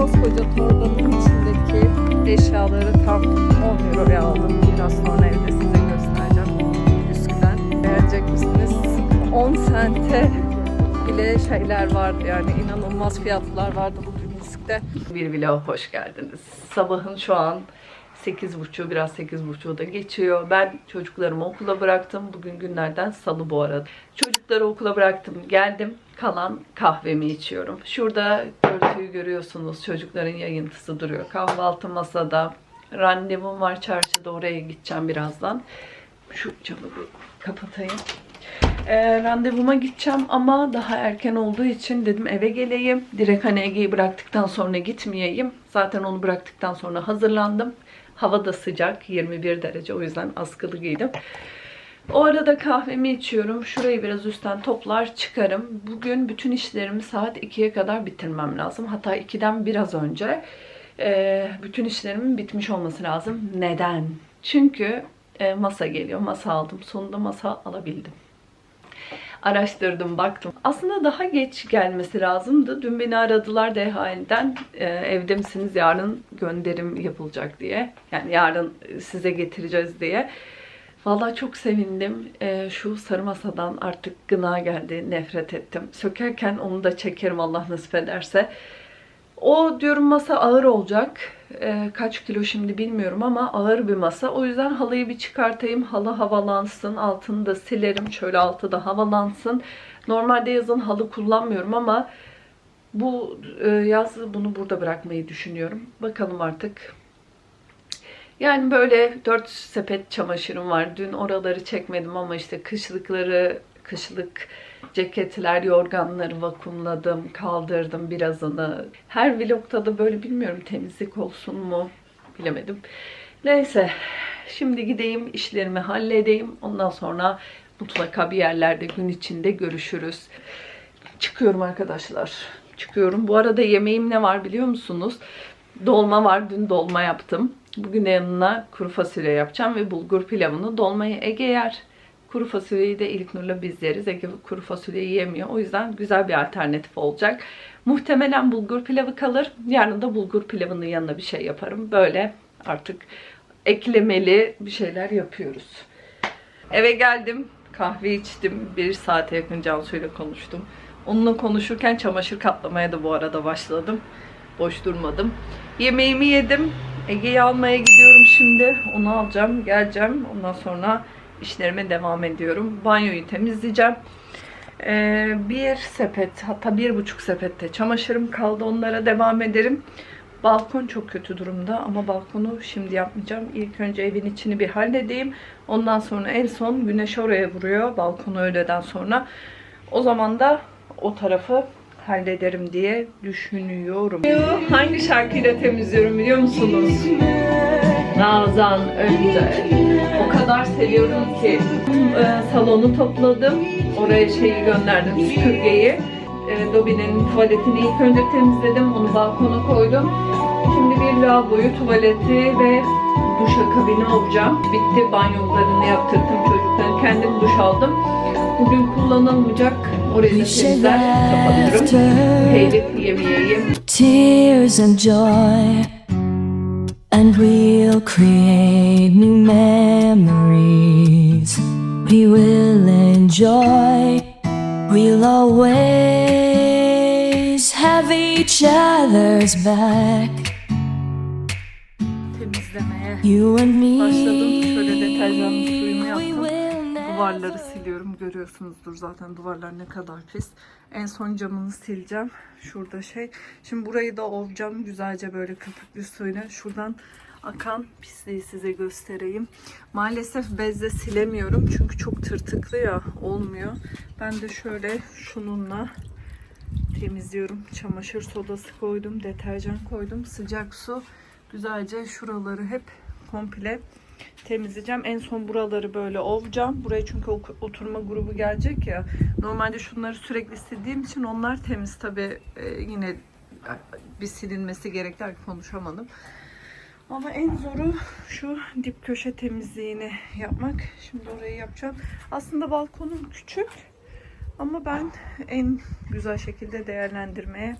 koskoca torbanın içindeki eşyaları tam 10 euroya aldım. Biraz sonra evde size göstereceğim. Üsküden. Beğenecek misiniz? 10 sente bile şeyler vardı yani inanılmaz fiyatlar vardı bugün Üskü'de. Bir vloga hoş geldiniz. Sabahın şu an 8.30 biraz 8.30'u da geçiyor. Ben çocuklarımı okula bıraktım. Bugün günlerden salı bu arada. Çocukları okula bıraktım. Geldim. Kalan kahvemi içiyorum. Şurada örtüyü görüyorsunuz. Çocukların yayıntısı duruyor. Kahvaltı masada. Randevum var çarşıda. Oraya gideceğim birazdan. Şu camı bir kapatayım. E, randevuma gideceğim ama daha erken olduğu için dedim eve geleyim. Direkt hani Ege'yi bıraktıktan sonra gitmeyeyim. Zaten onu bıraktıktan sonra hazırlandım. Hava da sıcak 21 derece o yüzden askılı giydim. O arada kahvemi içiyorum. Şurayı biraz üstten toplar çıkarım. Bugün bütün işlerimi saat 2'ye kadar bitirmem lazım. Hatta 2'den biraz önce e, bütün işlerimin bitmiş olması lazım. Neden? Çünkü e, masa geliyor. Masa aldım. Sonunda masa alabildim araştırdım, baktım. Aslında daha geç gelmesi lazımdı. Dün beni aradılar DHL'den. E, evde misiniz? Yarın gönderim yapılacak diye. Yani yarın size getireceğiz diye. Vallahi çok sevindim. E, şu sarı masadan artık gına geldi. Nefret ettim. Sökerken onu da çekerim Allah nasip ederse. O diyorum masa ağır olacak. Ee, kaç kilo şimdi bilmiyorum ama ağır bir masa. O yüzden halıyı bir çıkartayım. Halı havalansın. Altını da silerim. Şöyle altı da havalansın. Normalde yazın halı kullanmıyorum ama bu e, yaz bunu burada bırakmayı düşünüyorum. Bakalım artık. Yani böyle 4 sepet çamaşırım var. Dün oraları çekmedim ama işte kışlıkları, kışlık ceketler, yorganları vakumladım, kaldırdım birazını. Her vlogta da böyle bilmiyorum temizlik olsun mu bilemedim. Neyse şimdi gideyim işlerimi halledeyim. Ondan sonra mutlaka bir yerlerde gün içinde görüşürüz. Çıkıyorum arkadaşlar. Çıkıyorum. Bu arada yemeğim ne var biliyor musunuz? Dolma var. Dün dolma yaptım. Bugün yanına kuru fasulye yapacağım ve bulgur pilavını dolmayı Ege yer. Kuru fasulyeyi de İlknur'la biz yeriz. Ege kuru fasulye yiyemiyor. O yüzden güzel bir alternatif olacak. Muhtemelen bulgur pilavı kalır. Yarın da bulgur pilavının yanına bir şey yaparım. Böyle artık eklemeli bir şeyler yapıyoruz. Eve geldim. Kahve içtim. Bir saate yakın Cansu'yla konuştum. Onunla konuşurken çamaşır katlamaya da bu arada başladım. Boş durmadım. Yemeğimi yedim. Ege'yi almaya gidiyorum şimdi. Onu alacağım, geleceğim. Ondan sonra işlerime devam ediyorum. Banyoyu temizleyeceğim. Ee, bir sepet, hatta bir buçuk sepette çamaşırım kaldı. Onlara devam ederim. Balkon çok kötü durumda ama balkonu şimdi yapmayacağım. İlk önce evin içini bir halledeyim. Ondan sonra en son güneş oraya vuruyor. Balkonu öğleden sonra. O zaman da o tarafı hallederim diye düşünüyorum. Hangi şarkıyla temizliyorum biliyor musunuz? Nazan Önce. O kadar seviyorum ki e, salonu topladım. Oraya şeyi gönderdim süpürgeyi. E, Dobby'nin tuvaletini ilk önce temizledim. Onu balkona koydum. Şimdi bir lavaboyu, tuvaleti ve duş akabini alacağım. Bitti banyolarını yaptırdım çocukların. Kendim duş aldım. Bugün kullanılmayacak. Orayı da temizler, kapatırım. Peynir yemeğiyim. tears and joy, and we'll create new memories. We will enjoy, we'll always have each other's back. Temizlemeye You and me, Başladım. Şöyle deterjanlı suyumu Duvarları siliyorum. Görüyorsunuzdur zaten duvarlar ne kadar pis. En son camını sileceğim. Şurada şey. Şimdi burayı da ovacağım. Güzelce böyle köpüklü suyla. Şuradan akan pisliği size göstereyim. Maalesef bezle silemiyorum. Çünkü çok tırtıklı ya. Olmuyor. Ben de şöyle şununla temizliyorum. Çamaşır sodası koydum. Deterjan koydum. Sıcak su. Güzelce şuraları hep komple temizleyeceğim. En son buraları böyle ovacağım. Buraya çünkü oturma grubu gelecek ya. Normalde şunları sürekli sildiğim için onlar temiz. Tabi yine bir silinmesi gerekli. Konuşamadım. Ama en zoru şu dip köşe temizliğini yapmak. Şimdi orayı yapacağım. Aslında balkonum küçük. Ama ben en güzel şekilde değerlendirmeye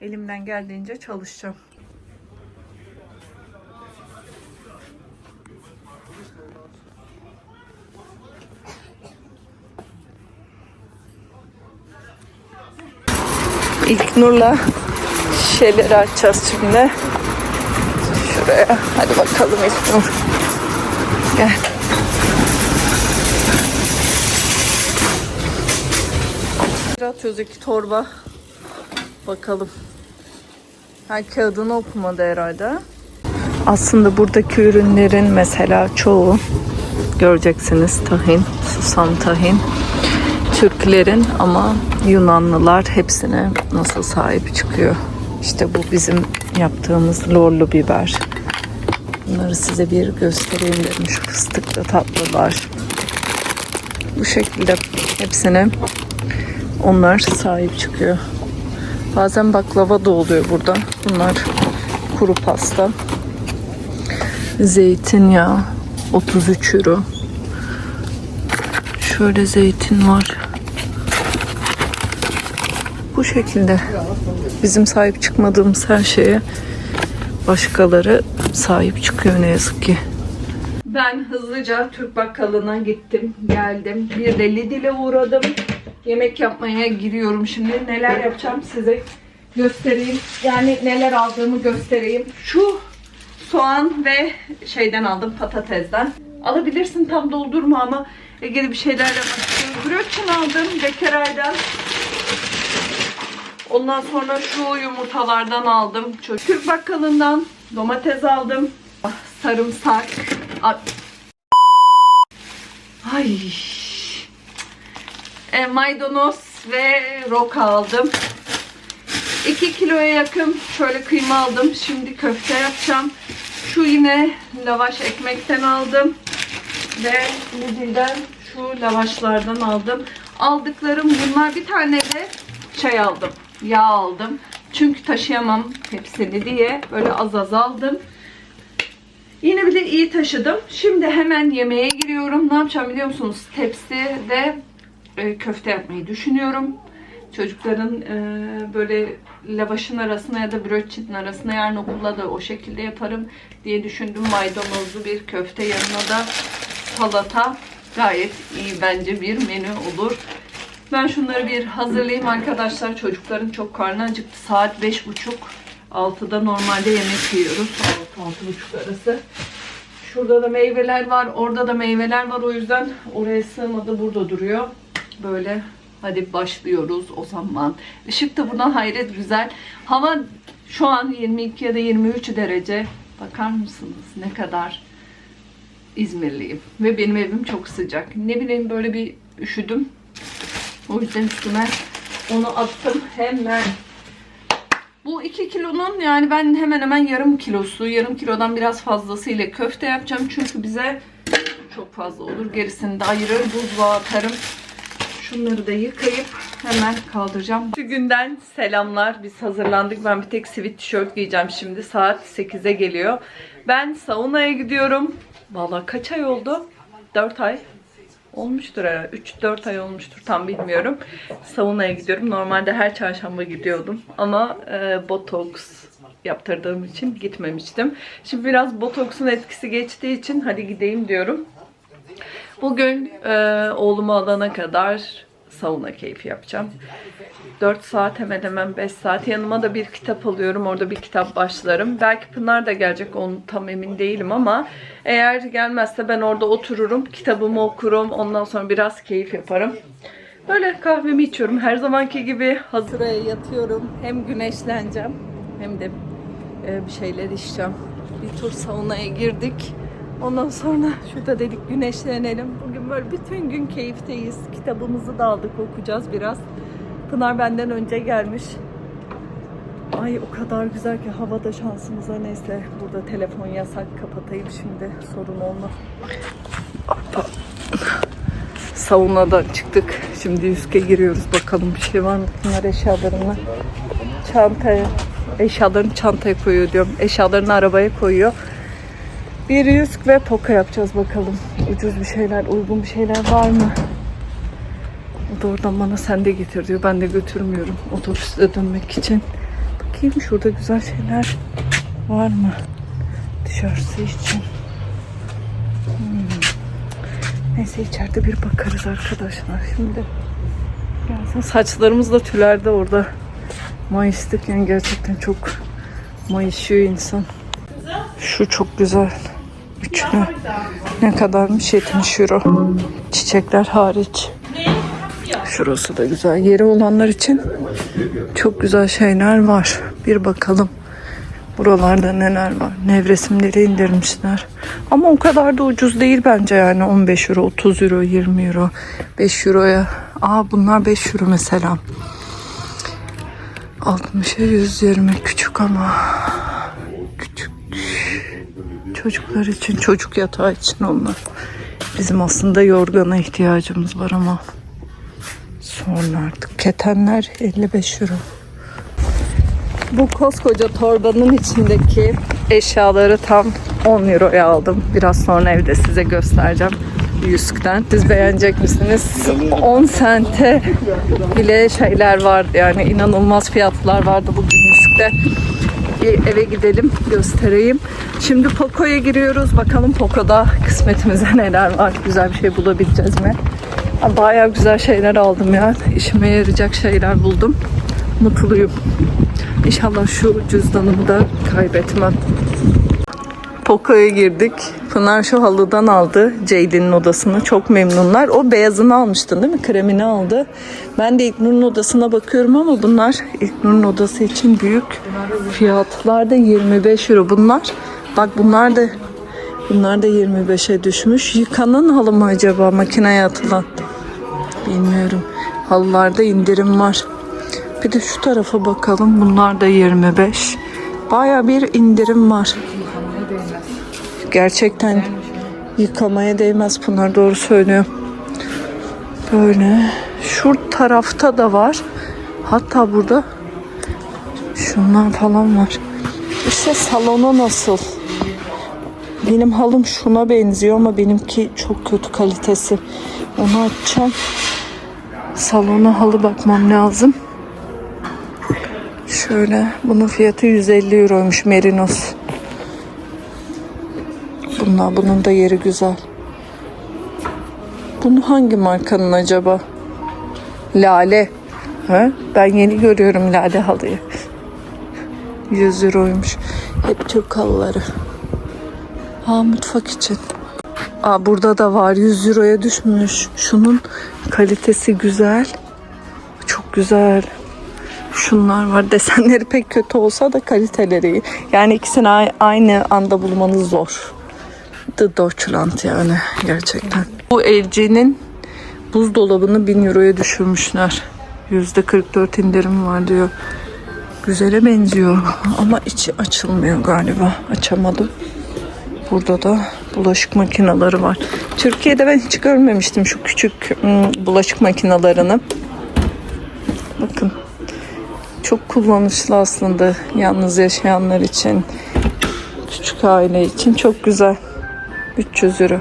Elimden geldiğince çalışacağım. İlk Nur'la şeyleri açacağız şimdi. Şuraya. Hadi bakalım İlk Nur. Gel. Atıyoruz iki torba. Bakalım. Ha, kağıdını okumadı herhalde. Aslında buradaki ürünlerin mesela çoğu göreceksiniz tahin, susam tahin. Türklerin ama Yunanlılar hepsine nasıl sahip çıkıyor. İşte bu bizim yaptığımız lorlu biber. Bunları size bir göstereyim dedim. Şu fıstıklı tatlılar. Bu şekilde hepsine onlar sahip çıkıyor. Bazen baklava da oluyor burada. Bunlar kuru pasta. Zeytinyağı 33 euro. Şöyle zeytin var. Bu şekilde bizim sahip çıkmadığımız her şeye başkaları sahip çıkıyor ne yazık ki. Ben hızlıca Türk bakkalına gittim, geldim. Bir de Lidl'e uğradım. Yemek yapmaya giriyorum şimdi. Neler yapacağım size göstereyim. Yani neler aldığımı göstereyim. Şu soğan ve şeyden aldım patatesden. Alabilirsin tam doldurma ama Ege'de bir şeylerle başlıyor. Brötchen aldım Bekeray'dan. Ondan sonra şu yumurtalardan aldım. Türk bakkalından domates aldım. Ah, Sarımsak. Ay. Ay. E, maydanoz ve roka aldım. 2 kiloya yakın şöyle kıyma aldım. Şimdi köfte yapacağım. Şu yine lavaş ekmekten aldım. Ve Lidl'den şu lavaşlardan aldım. Aldıklarım bunlar. Bir tane de şey aldım. Yağ aldım. Çünkü taşıyamam hepsini diye böyle az az aldım. Yine bir de iyi taşıdım. Şimdi hemen yemeğe giriyorum. Ne yapacağım biliyor musunuz? Tepside e, köfte yapmayı düşünüyorum. Çocukların e, böyle lavaşın arasına ya da brötçetin arasına yarın okulda da o şekilde yaparım diye düşündüm. Maydanozlu bir köfte yanına da salata gayet iyi bence bir menü olur. Ben şunları bir hazırlayayım arkadaşlar. Çocukların çok karnı acıktı. Saat 5.30. 6'da normalde yemek yiyoruz. 6-6.30 arası. Şurada da meyveler var. Orada da meyveler var. O yüzden oraya sığmadı. Burada duruyor. Böyle hadi başlıyoruz o zaman. Işık da buradan hayret güzel. Hava şu an 22 ya da 23 derece. Bakar mısınız ne kadar İzmirliyim. Ve benim evim çok sıcak. Ne bileyim böyle bir üşüdüm. O yüzden üstüme onu attım hemen. Bu 2 kilonun yani ben hemen hemen yarım kilosu, yarım kilodan biraz fazlasıyla köfte yapacağım. Çünkü bize çok fazla olur. Gerisini de ayırır, buzluğa atarım. Şunları da yıkayıp hemen kaldıracağım. Şu günden selamlar. Biz hazırlandık. Ben bir tek sivit tişört giyeceğim şimdi. Saat 8'e geliyor. Ben saunaya gidiyorum. Vallahi kaç ay oldu? 4 ay. Olmuştur herhalde. 3-4 ay olmuştur. Tam bilmiyorum. Saunaya gidiyorum. Normalde her çarşamba gidiyordum. Ama e, botoks yaptırdığım için gitmemiştim. Şimdi biraz botoksun etkisi geçtiği için hadi gideyim diyorum. Bugün e, oğlumu alana kadar sauna keyfi yapacağım. 4 saat hemen hemen 5 saat. Yanıma da bir kitap alıyorum. Orada bir kitap başlarım. Belki Pınar da gelecek. Onu tam emin değilim ama eğer gelmezse ben orada otururum. Kitabımı okurum. Ondan sonra biraz keyif yaparım. Böyle kahvemi içiyorum. Her zamanki gibi hazıra yatıyorum. Hem güneşleneceğim hem de e, bir şeyler içeceğim. Bir tur saunaya girdik. Ondan sonra şurada dedik güneşlenelim. Bugün böyle bütün gün keyifteyiz. Kitabımızı da aldık okuyacağız biraz. Pınar benden önce gelmiş. Ay o kadar güzel ki havada şansımıza neyse. Burada telefon yasak kapatayım şimdi sorun olmaz. Hoppa. Saunadan çıktık. Şimdi üste giriyoruz. Bakalım bir şey var mı? Pınar eşyalarını çantaya eşyalarını çantaya koyuyor diyorum. Eşyalarını arabaya koyuyor. Bir yüzük ve poka yapacağız bakalım. Ucuz bir şeyler, uygun bir şeyler var mı? O da oradan bana sen de getir diyor. Ben de götürmüyorum otobüste dönmek için. Bakayım şurada güzel şeyler var mı? Dışarısı için. Hmm. Neyse içeride bir bakarız arkadaşlar şimdi. Gelsin. Saçlarımız da tülerdi orada. Mayıstık yani gerçekten çok mayışıyor insan. Şu çok güzel. Üçlü. Ne kadarmış? 70 euro. Çiçekler hariç. Şurası da güzel. Yeri olanlar için çok güzel şeyler var. Bir bakalım. Buralarda neler var. Nevresimleri indirmişler. Ama o kadar da ucuz değil bence yani. 15 euro, 30 euro, 20 euro, 5 euroya. Aa bunlar 5 euro mesela. 60'a 120 küçük ama. Küçük. Çocuklar için, çocuk yatağı için onlar. Bizim aslında yorgana ihtiyacımız var ama sonra artık ketenler 55 euro. Bu koskoca torbanın içindeki eşyaları tam 10 euroya aldım. Biraz sonra evde size göstereceğim. Yüzükten. Siz beğenecek misiniz? 10 sente bile şeyler vardı yani inanılmaz fiyatlar vardı bugün Yüzük'te. Bir eve gidelim göstereyim. Şimdi Poco'ya giriyoruz. Bakalım Poco'da kısmetimize neler var. Güzel bir şey bulabileceğiz mi? Bayağı güzel şeyler aldım ya. İşime yarayacak şeyler buldum. Mutluyum. İnşallah şu cüzdanımı da kaybetmem. Poco'ya girdik. Pınar şu halıdan aldı Ceylin'in odasını. Çok memnunlar. O beyazını almıştın değil mi? Kremini aldı. Ben de İlknur'un odasına bakıyorum ama bunlar İlknur'un odası için büyük. Fiyatlar da 25 euro. Bunlar bak bunlar da bunlar da 25'e düşmüş. Yıkanan halı mı acaba makineye atılan? Bilmiyorum. Halılarda indirim var. Bir de şu tarafa bakalım. Bunlar da 25. Baya bir indirim var. Gerçekten yıkamaya değmez Pınar doğru söylüyor. Böyle. Şu tarafta da var. Hatta burada şunlar falan var. İşte salonu nasıl? Benim halım şuna benziyor ama benimki çok kötü kalitesi. Onu açacağım. Salona halı bakmam lazım. Şöyle bunun fiyatı 150 euroymuş Merinos. Bunlar bunun da yeri güzel. Bunu hangi markanın acaba? Lale. Ha? Ben yeni görüyorum lale halıyı. 100 euroymuş. Hep Türk halıları. Ha mutfak için. Aa, burada da var 100 euroya düşmüş. Şunun kalitesi güzel. Çok güzel. Şunlar var. Desenleri pek kötü olsa da kaliteleri iyi. Yani ikisini aynı anda bulmanız zor. The Deutschland yani gerçekten. Bu LG'nin buzdolabını 1000 euroya düşürmüşler. %44 indirim var diyor. Güzele benziyor ama içi açılmıyor galiba. Açamadım. Burada da bulaşık makineleri var. Türkiye'de ben hiç görmemiştim şu küçük bulaşık makinelerini. Bakın. Çok kullanışlı aslında yalnız yaşayanlar için. Küçük aile için çok güzel. 300 euro.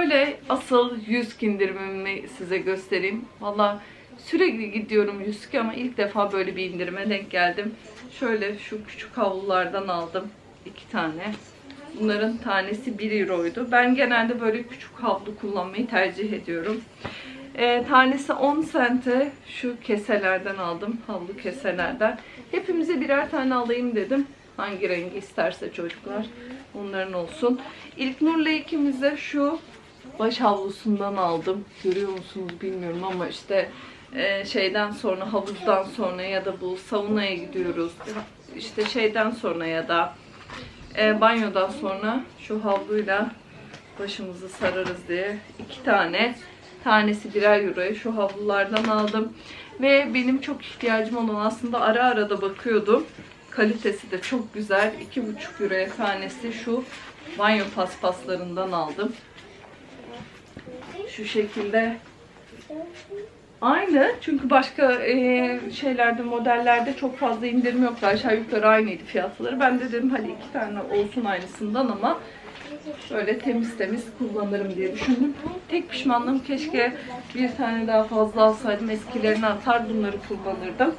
Böyle asıl 100 indirimimi size göstereyim. Valla sürekli gidiyorum 100 ama ilk defa böyle bir indirime denk geldim. Şöyle şu küçük havlulardan aldım. iki tane. Bunların tanesi 1 euroydu. Ben genelde böyle küçük havlu kullanmayı tercih ediyorum. Ee, tanesi 10 sente şu keselerden aldım. Havlu keselerden. Hepimize birer tane alayım dedim. Hangi rengi isterse çocuklar. Onların olsun. İlknur'la ikimiz de şu baş havlusundan aldım. Görüyor musunuz bilmiyorum ama işte e, şeyden sonra havuzdan sonra ya da bu saunaya gidiyoruz. İşte şeyden sonra ya da e, banyodan sonra şu havluyla başımızı sararız diye iki tane tanesi birer euroya şu havlulardan aldım. Ve benim çok ihtiyacım olan aslında ara ara da bakıyordum. Kalitesi de çok güzel. 2,5 euroya tanesi şu banyo paspaslarından aldım. Şu şekilde Aynı çünkü başka e, şeylerde modellerde çok fazla indirim yoktu. Aşağı yukarı aynıydı fiyatları. Ben de dedim hadi iki tane olsun aynısından ama böyle temiz temiz kullanırım diye düşündüm. Tek pişmanlığım keşke bir tane daha fazla alsaydım. Eskilerini atar bunları kullanırdım.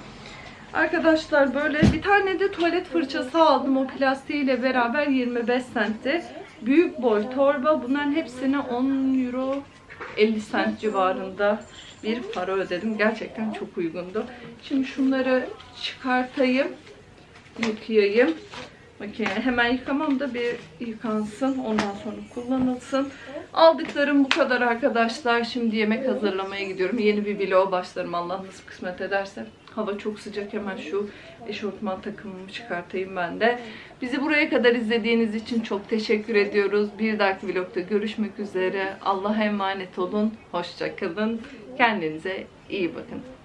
Arkadaşlar böyle bir tane de tuvalet fırçası aldım o plastiğiyle beraber 25 centti. Büyük boy torba bunların hepsine 10 euro 50 cent civarında bir para ödedim. Gerçekten çok uygundu. Şimdi şunları çıkartayım, yıkayayım. Makine hemen yıkamam da bir yıkansın. Ondan sonra kullanılsın. Aldıklarım bu kadar arkadaşlar. Şimdi yemek hazırlamaya gidiyorum. Yeni bir vlog başlarım Allah nasip kısmet ederse. Hava çok sıcak. Hemen şu eşofman takımımı çıkartayım ben de. Bizi buraya kadar izlediğiniz için çok teşekkür ediyoruz. Bir dahaki vlogda görüşmek üzere. Allah'a emanet olun. Hoşça kalın. Kendinize iyi bakın.